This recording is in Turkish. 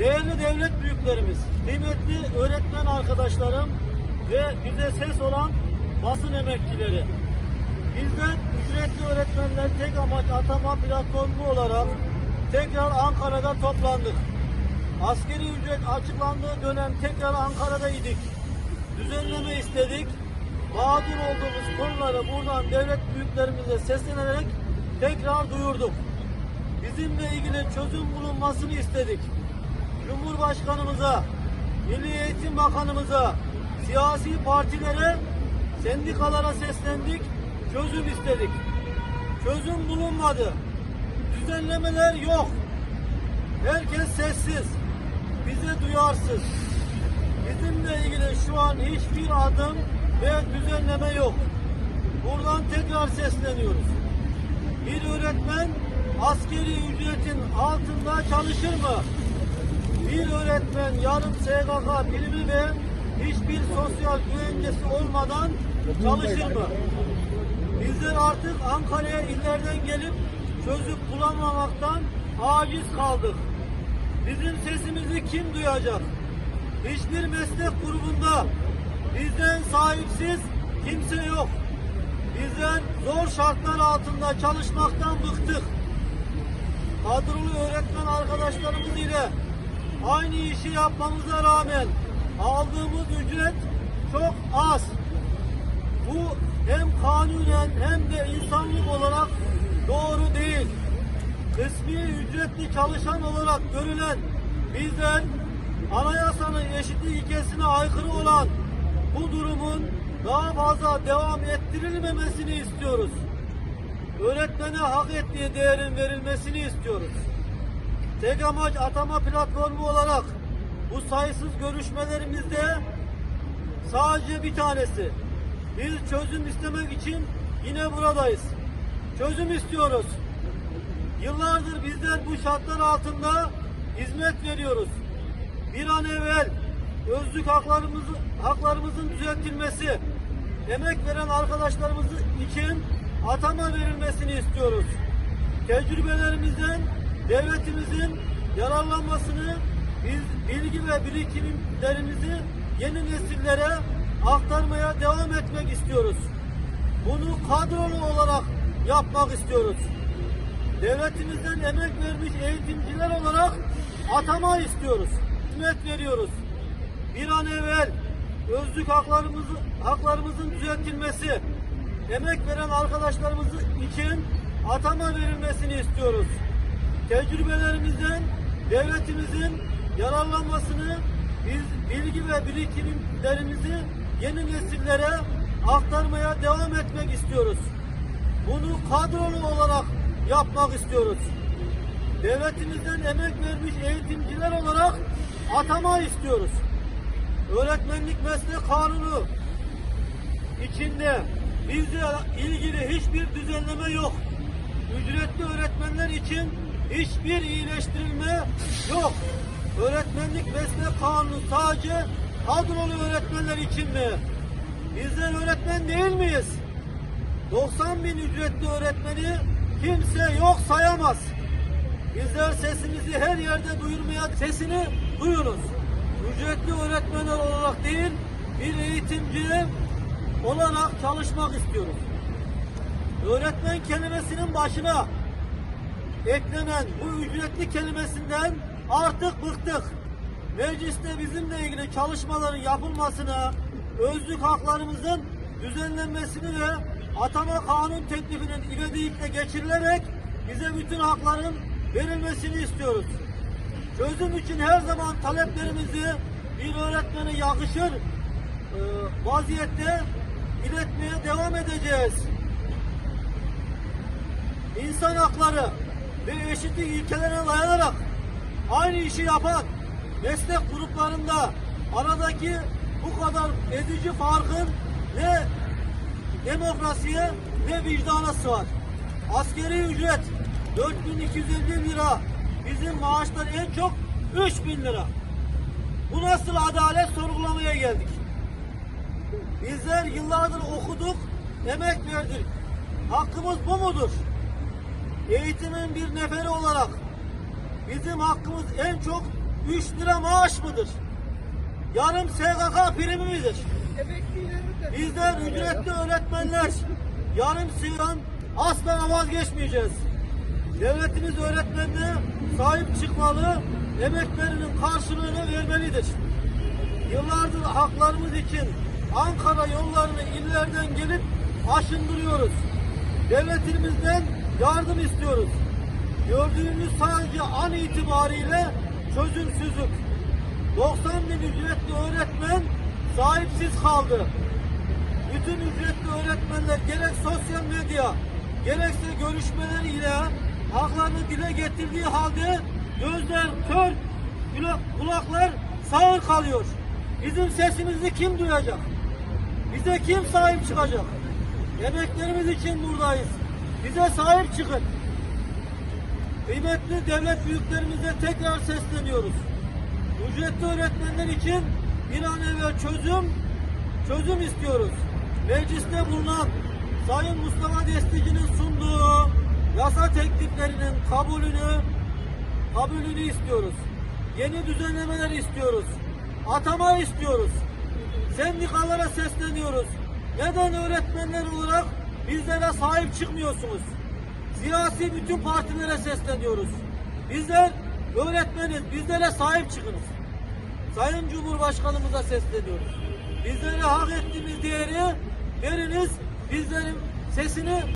Değerli devlet büyüklerimiz, kıymetli öğretmen arkadaşlarım ve bize ses olan basın emekçileri. Bizler ücretli öğretmenler tek amaç atama platformu olarak tekrar Ankara'da toplandık. Askeri ücret açıklandığı dönem tekrar Ankara'daydık. Düzenleme istedik. Mağdur olduğumuz konuları buradan devlet büyüklerimize seslenerek tekrar duyurduk. Bizimle ilgili çözüm bulunmasını istedik. Cumhurbaşkanımıza, Milli Eğitim Bakanımıza, siyasi partilere, sendikalara seslendik, çözüm istedik. Çözüm bulunmadı. Düzenlemeler yok. Herkes sessiz. Bize duyarsız. Bizimle ilgili şu an hiçbir adım ve düzenleme yok. Buradan tekrar sesleniyoruz. Bir öğretmen askeri ücretin altında çalışır mı? Bir öğretmen yarım SGK primi ve hiçbir sosyal güvencesi olmadan çalışır mı? Bizler artık Ankara'ya illerden gelip çözüm bulamamaktan aciz kaldık. Bizim sesimizi kim duyacak? Hiçbir meslek grubunda bizden sahipsiz kimse yok. Bizler zor şartlar altında çalışmaktan bıktık. Kadrolu öğretmen arkadaşlarımız ile aynı işi yapmamıza rağmen aldığımız ücret çok az. Bu hem kanunen hem de insanlık olarak doğru değil. Kısmi ücretli çalışan olarak görülen bizler anayasanın eşitlik ilkesine aykırı olan bu durumun daha fazla devam ettirilmemesini istiyoruz. Öğretmene hak ettiği değerin verilmesini istiyoruz. Tek amaç atama platformu olarak bu sayısız görüşmelerimizde sadece bir tanesi. Biz çözüm istemek için yine buradayız. Çözüm istiyoruz. Yıllardır bizler bu şartlar altında hizmet veriyoruz. Bir an evvel özlük haklarımızı, haklarımızın düzeltilmesi, emek veren arkadaşlarımız için atama verilmesini istiyoruz. Tecrübelerimizden devletimizin yararlanmasını, bilgi ve birikimlerimizi yeni nesillere aktarmaya devam etmek istiyoruz. Bunu kadrolu olarak yapmak istiyoruz. Devletimizden emek vermiş eğitimciler olarak atama istiyoruz. Hizmet veriyoruz. Bir an evvel özlük haklarımızı, haklarımızın düzeltilmesi, emek veren arkadaşlarımız için atama verilmesini istiyoruz. Tecrübelerimizden devletimizin yararlanmasını, bilgi ve birikimlerimizi yeni nesillere aktarmaya devam etmek istiyoruz. Bunu kadrolu olarak yapmak istiyoruz. Devletimizden emek vermiş eğitimciler olarak atama istiyoruz. Öğretmenlik meslek kanunu içinde bizle ilgili hiçbir düzenleme yok. Ücretli öğretmenler için hiçbir iyileştirilme yok. Öğretmenlik meslek kanunu sadece kadrolu öğretmenler için mi? Bizler öğretmen değil miyiz? 90 bin ücretli öğretmeni kimse yok sayamaz. Bizler sesimizi her yerde duyurmaya sesini duyuruz. Ücretli öğretmenler olarak değil, bir eğitimci olarak çalışmak istiyoruz. Öğretmen kelimesinin başına eklenen bu ücretli kelimesinden artık bıktık. Mecliste bizimle ilgili çalışmaların yapılmasına, özlük haklarımızın düzenlenmesini ve atama kanun teklifinin ivedilikle geçirilerek bize bütün hakların verilmesini istiyoruz. Çözüm için her zaman taleplerimizi bir öğretmene yakışır e, vaziyette iletmeye devam edeceğiz. İnsan hakları ve eşitlik ilkelerine dayanarak aynı işi yapan meslek gruplarında aradaki bu kadar edici farkın ne demokrasiye ne vicdana sığar. Askeri ücret 4250 lira. Bizim maaşlar en çok 3000 lira. Bu nasıl adalet sorgulamaya geldik. Bizler yıllardır okuduk, emek verdik. Hakkımız bu mudur? Eğitimin bir neferi olarak bizim hakkımız en çok 3 lira maaş mıdır? Yarım SGK primi midir? Bizler ücretli öğretmenler yarım sıyan asla vazgeçmeyeceğiz. Devletimiz öğretmenine sahip çıkmalı, emeklerinin karşılığını vermelidir. Yıllardır haklarımız için Ankara yollarını illerden gelip aşındırıyoruz. Devletimizden yardım istiyoruz. Gördüğümüz sadece an itibariyle çözümsüzlük. 90 bin ücretli öğretmen sahipsiz kaldı. Bütün ücretli öğretmenler gerek sosyal medya gerekse görüşmeleriyle haklarını dile getirdiği halde gözler kör, kulak- kulaklar sağır kalıyor. Bizim sesimizi kim duyacak? Bize kim sahip çıkacak? Emeklerimiz için buradayız. Bize sahip çıkın. Kıymetli devlet büyüklerimize tekrar sesleniyoruz. Ücretli öğretmenler için bir an evvel çözüm, çözüm istiyoruz. Mecliste bulunan Sayın Mustafa Destici'nin sunduğu yasa tekliflerinin kabulünü, kabulünü istiyoruz. Yeni düzenlemeler istiyoruz. Atama istiyoruz. Sendikalara sesleniyoruz. Neden öğretmenler olarak bizlere sahip çıkmıyorsunuz? Siyasi bütün partilere sesleniyoruz. Bizler öğretmeniz, bizlere sahip çıkınız. Sayın Cumhurbaşkanımıza sesleniyoruz. Bizlere hak ettiğimiz değeri veriniz, bizlerin sesini